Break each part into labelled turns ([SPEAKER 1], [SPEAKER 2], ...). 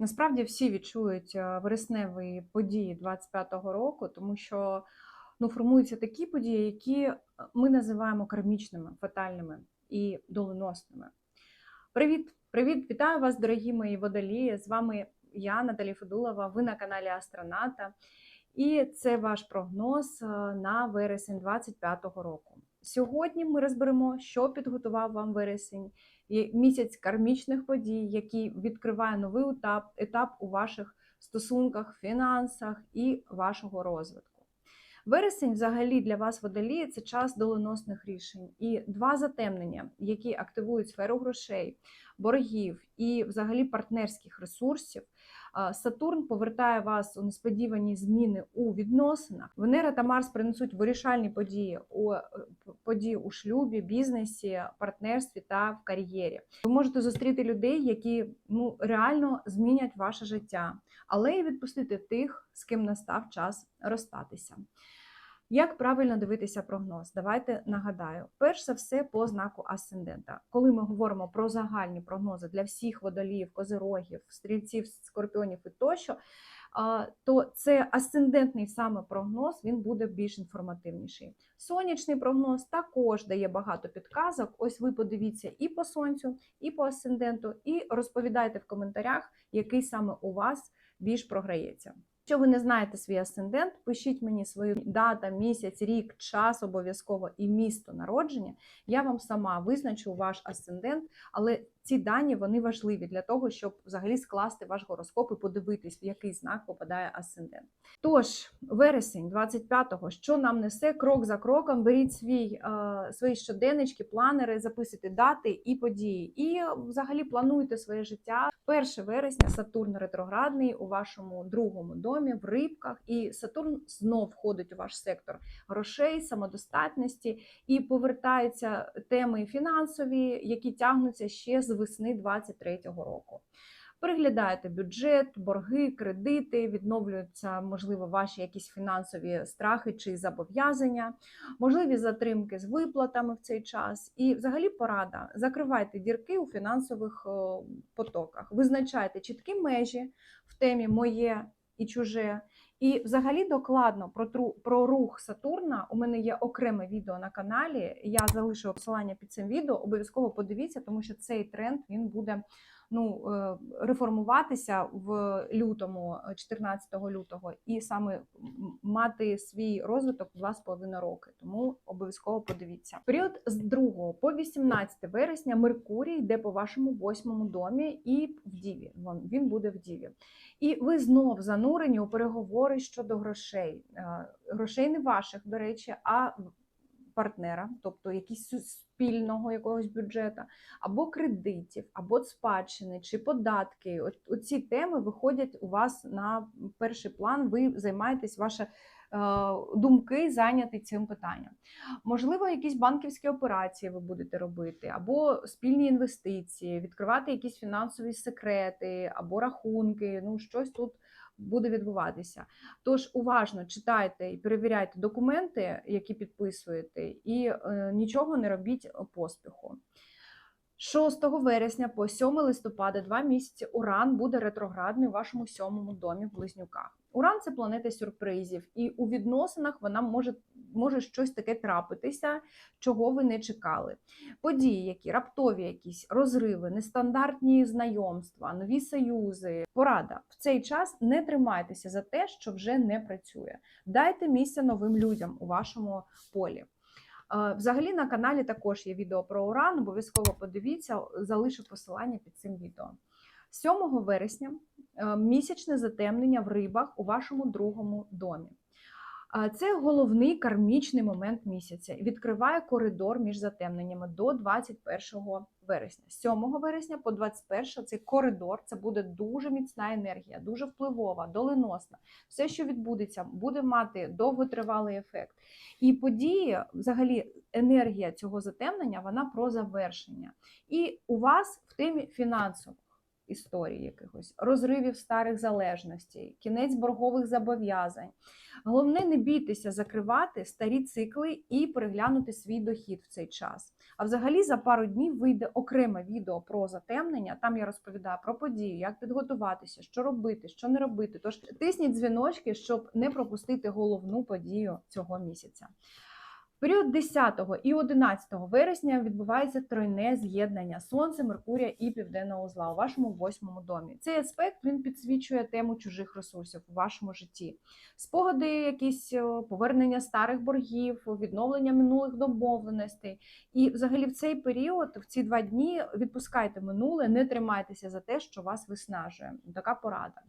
[SPEAKER 1] Насправді всі відчують е, вересневі події 25-го року, тому що ну, формуються такі події, які е, ми називаємо кармічними, фатальними і доленосними. Привіт, привіт, вітаю вас, дорогі мої водолії. З вами я, Наталі Федулова. Ви на каналі Астроната. І це ваш прогноз е, на вересень 25-го року. Сьогодні ми розберемо, що підготував вам вересень, місяць кармічних подій, який відкриває новий етап, етап у ваших стосунках, фінансах і вашого розвитку. Вересень, взагалі, для вас водолії це час доленосних рішень і два затемнення, які активують сферу грошей, боргів і взагалі партнерських ресурсів. Сатурн повертає вас у несподівані зміни у відносинах. Венера та Марс принесуть вирішальні події у е, події у шлюбі, бізнесі, партнерстві та в кар'єрі. Ви можете зустріти людей, які ну реально змінять ваше життя, але і відпустити тих, з ким настав час розстатися. Як правильно дивитися прогноз? Давайте нагадаю. Перш за все, по знаку асцендента. Коли ми говоримо про загальні прогнози для всіх водоліїв, козирогів, стрільців, скорпіонів і тощо, то це асцендентний саме прогноз, він буде більш інформативніший. Сонячний прогноз також дає багато підказок. Ось ви подивіться і по сонцю, і по асценденту, і розповідайте в коментарях, який саме у вас більш програється. Якщо ви не знаєте свій асцендент, пишіть мені свою дата, місяць, рік, час обов'язково і місто народження. Я вам сама визначу ваш асцендент, але ці дані вони важливі для того, щоб взагалі скласти ваш гороскоп і подивитись, в який знак попадає асцендент. Тож, вересень 25-го, що нам несе крок за кроком, беріть свій, е, свої щоденнички, планери, записуйте дати і події. І взагалі плануйте своє життя. 1 вересня Сатурн ретроградний у вашому другому домі в рибках, і Сатурн знов входить у ваш сектор грошей, самодостатності і повертаються теми фінансові, які тягнуться ще з весни 23-го року. Переглядаєте бюджет, борги, кредити, відновлюються, можливо, ваші якісь фінансові страхи чи зобов'язання, можливі затримки з виплатами в цей час. І, взагалі, порада: закривайте дірки у фінансових потоках, визначайте чіткі межі в темі моє і чуже. І взагалі докладно про тру про рух Сатурна у мене є окреме відео на каналі. Я залишу посилання під цим відео. Обов'язково подивіться, тому що цей тренд він буде ну, е, реформуватися в лютому, е, 14 лютого, і саме мати свій розвиток 2,5 роки. Тому обов'язково подивіться. Період з 2 по 18 вересня Меркурій йде по вашому восьмому домі і в Діві. Він буде в Діві. І ви знов занурені у переговори щодо грошей. Е, Грошей не ваших, до речі, а партнера, тобто якісь спільного якогось бюджету, або кредитів, або спадщини чи податки. От ці теми виходять у вас на перший план. Ви займаєтесь ваше. е, Думки зайняті цим питанням. Можливо, якісь банківські операції ви будете робити, або спільні інвестиції, відкривати якісь фінансові секрети, або рахунки. Ну, щось тут буде відбуватися. Тож уважно читайте і перевіряйте документи, які підписуєте, і е, нічого не робіть поспіху. 6 вересня по 7 листопада, два місяці, Уран буде ретроградний у вашому сьомому домі в Близнюках. Уран це планета сюрпризів, і у відносинах вона може, може щось таке трапитися, чого ви не чекали. Події, які раптові, якісь розриви, нестандартні знайомства, нові союзи. Порада в цей час не тримайтеся за те, що вже не працює. Дайте місце новим людям у вашому полі. Е, Взагалі на каналі також є відео про уран. Обов'язково подивіться, залишу посилання під цим відео. 7 вересня е, місячне затемнення в рибах у вашому другому домі. Це головний кармічний момент місяця. Відкриває коридор між затемненнями до 21 вересня. 7 вересня по 21 цей коридор це буде дуже міцна енергія, дуже впливова, доленосна. Все, що відбудеться, буде мати довготривалий ефект. І події, взагалі, енергія цього затемнення, вона про завершення. І у вас в темі фінансових історій якихось, розривів старих залежностей, кінець боргових зобов'язань. Головне, не бійтеся закривати старі цикли і переглянути свій дохід в цей час. А взагалі за пару днів вийде окреме відео про затемнення. Там я розповідаю про подію, як підготуватися, що робити, що не робити. Тож тисніть дзвіночки, щоб не пропустити головну подію цього місяця. Період 10 і 11 вересня відбувається тройне з'єднання Сонця, Меркурія і Південного узла у вашому восьмому домі. Цей аспект він підсвічує тему чужих ресурсів у вашому житті. Спогади, якісь повернення старих боргів, відновлення минулих домовленостей. І взагалі в цей період, в ці два дні, відпускайте минуле, не тримайтеся за те, що вас виснажує. Така порада.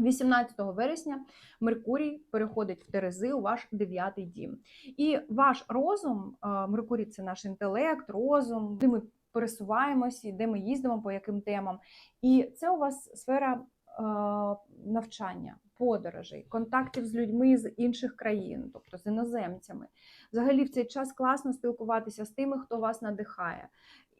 [SPEAKER 1] 18 вересня Меркурій переходить в Терези у ваш дев'ятий дім. І ваш розум, е, Меркурій це наш інтелект, розум, де ми пересуваємося, де ми їздимо, по яким темам. І це у вас сфера е, навчання, подорожей, контактів з людьми з інших країн, тобто з іноземцями. Взагалі, в цей час класно спілкуватися з тими, хто вас надихає.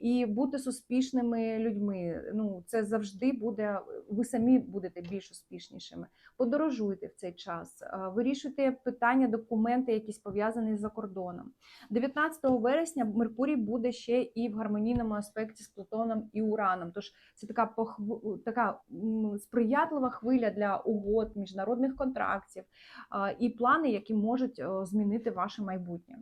[SPEAKER 1] І бути успішними людьми. Ну, це завжди буде, ви самі будете більш успішнішими. Подорожуйте в цей час, вирішуйте питання, документи, якісь пов'язані з закордоном. 19 вересня Меркурій буде ще і в гармонійному аспекті з Плутоном і Ураном. Тож це така похв... така сприятлива хвиля для угод, міжнародних контрактів і плани, які можуть змінити ваше майбутнє.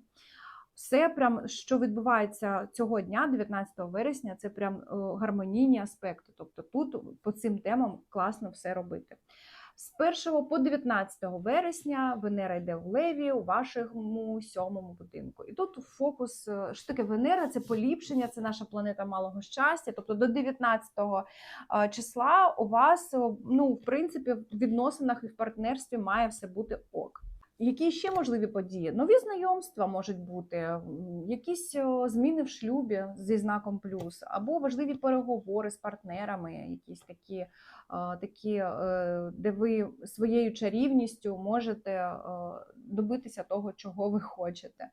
[SPEAKER 1] Все, прям, що відбувається цього дня, 19 вересня, це прям е, гармонійні аспекти. Тобто тут по цим темам класно все робити. З 1 по 19 вересня Венера йде в Леві у вашому сьомому будинку. І тут фокус, е, що таке Венера, це поліпшення, це наша планета малого щастя. Тобто до 19 е, числа у вас, ну, в принципі, в відносинах і в партнерстві має все бути ок. Які ще можливі події? Нові знайомства можуть бути, якісь зміни в шлюбі зі знаком плюс, або важливі переговори з партнерами, якісь такі, такі е, де ви своєю чарівністю можете е, добитися того, чого ви хочете.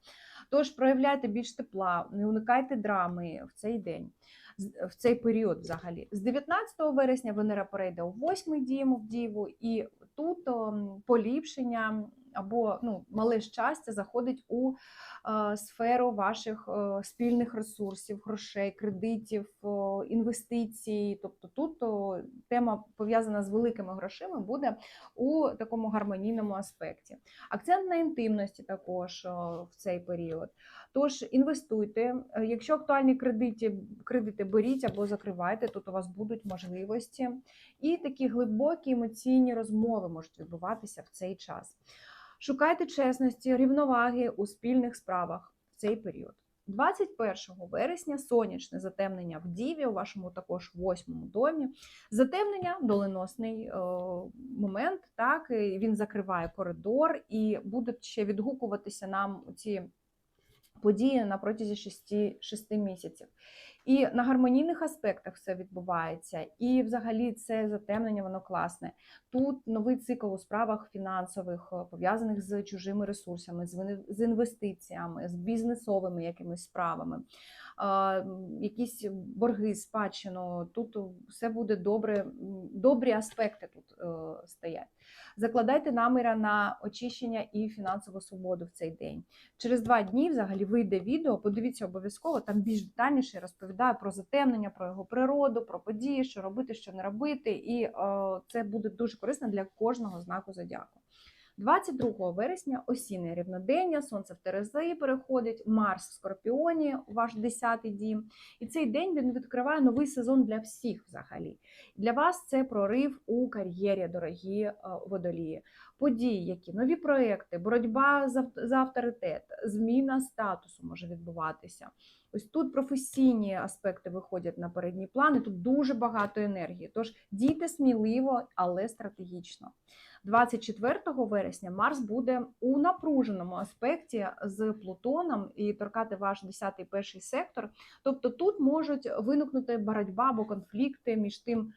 [SPEAKER 1] Тож проявляйте більш тепла, не уникайте драми в цей день. В цей період, взагалі, з 19 вересня Венера перейде у восьмий дім в Діву, і тут поліпшення або ну, мале щастя заходить у е, сферу ваших е, спільних ресурсів, грошей, кредитів, о, інвестицій. Тобто тут о, тема пов'язана з великими грошима буде у такому гармонійному аспекті. Акцент на інтимності також в цей період. Тож інвестуйте. Е, Якщо актуальні кредити, кредити беріть або закривайте, тут у вас будуть можливості. І такі глибокі емоційні розмови можуть відбуватися в цей час. Шукайте чесності, рівноваги у спільних справах в цей період. 21 вересня сонячне затемнення в Діві, у вашому також восьмому домі. Затемнення доленосний е, момент, так, він закриває коридор і будуть ще відгукуватися нам ці події на протязі 6, 6 місяців. І на гармонійних аспектах все відбувається, і взагалі це затемнення, воно класне. Тут новий цикл у справах фінансових, е, пов'язаних з чужими ресурсами, з інвестиціями, з бізнесовими якимись справами, якісь борги, спадщину. Тут все буде добре, добрі аспекти тут е, стоять. Закладайте наміра на очищення і фінансову свободу в цей день. Через два дні взагалі вийде відео. Подивіться обов'язково, там більш детальніше розповідаю про затемнення, про його природу, про події, що робити, що не робити. І е, це буде дуже корисно для кожного знаку зодіаку. 22 вересня осінне рівнодення, сонце в Терези переходить, Марс в Скорпіоні, ваш 10-й дім. І цей день він відкриває новий сезон для всіх взагалі. Для вас це прорив у кар'єрі, дорогі е, водолії. Події, які нові проекти, боротьба за, авторитет, зміна статусу може відбуватися. Ось тут професійні аспекти виходять на передній план, і тут дуже багато енергії. Тож дійте сміливо, але стратегічно. 24 вересня Марс буде у напруженому аспекті з Плутоном і торкати ваш 10-й перший сектор. Тобто тут можуть виникнути боротьба або конфлікти між тим.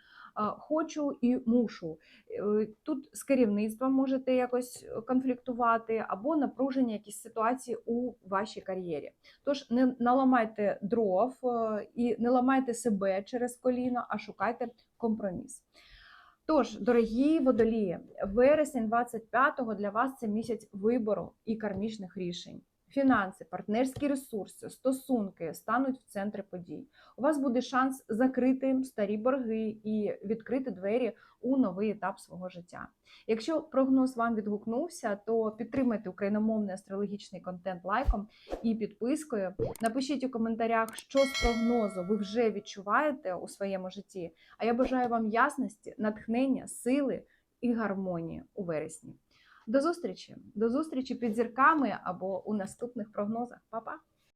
[SPEAKER 1] Хочу і мушу. Е, Тут з керівництвом можете якось конфліктувати, або напружені якісь ситуації у вашій кар'єрі. Тож не наламайте дров е, і не ламайте себе через коліно, а шукайте компроміс. Тож, дорогі водолії, вересень 25-го для вас це місяць вибору і кармічних рішень. Фінанси, партнерські ресурси, стосунки стануть в центрі подій. У вас буде шанс закрити старі борги і відкрити двері у новий етап свого життя. Якщо прогноз вам відгукнувся, то підтримайте україномовний астрологічний контент лайком і підпискою. Напишіть у коментарях, що з прогнозу ви вже відчуваєте у своєму житті. А я бажаю вам ясності, натхнення, сили і гармонії у вересні. До зустрічі! До зустрічі під зірками або у наступних прогнозах. Па-па!